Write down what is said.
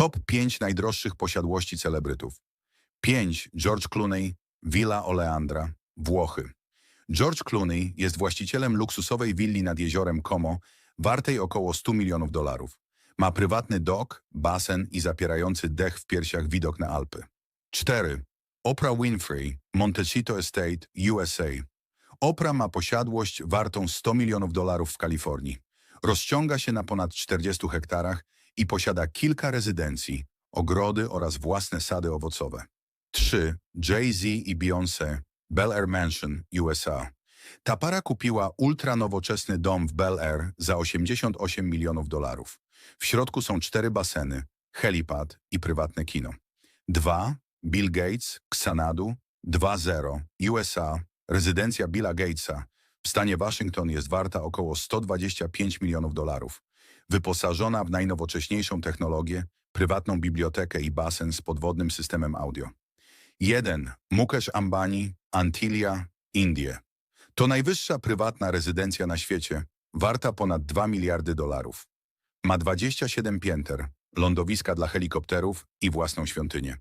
Top 5 najdroższych posiadłości celebrytów. 5. George Clooney, Villa Oleandra, Włochy. George Clooney jest właścicielem luksusowej willi nad jeziorem Como, wartej około 100 milionów dolarów. Ma prywatny dok, basen i zapierający dech w piersiach widok na Alpy. 4. Oprah Winfrey, Montecito Estate, USA. Oprah ma posiadłość wartą 100 milionów dolarów w Kalifornii. Rozciąga się na ponad 40 hektarach i posiada kilka rezydencji, ogrody oraz własne sady owocowe. 3. Jay-Z i Beyoncé, Bel Air Mansion, USA. Ta para kupiła ultranowoczesny dom w Bel Air za 88 milionów dolarów. W środku są cztery baseny, helipad i prywatne kino. 2. Bill Gates, Xanadu, 2.0, USA, rezydencja Billa Gatesa w stanie Waszyngton jest warta około 125 milionów dolarów. Wyposażona w najnowocześniejszą technologię, prywatną bibliotekę i basen z podwodnym systemem audio. 1. Mukesh Ambani, Antilia, Indie. To najwyższa prywatna rezydencja na świecie, warta ponad 2 miliardy dolarów. Ma 27 pięter, lądowiska dla helikopterów i własną świątynię.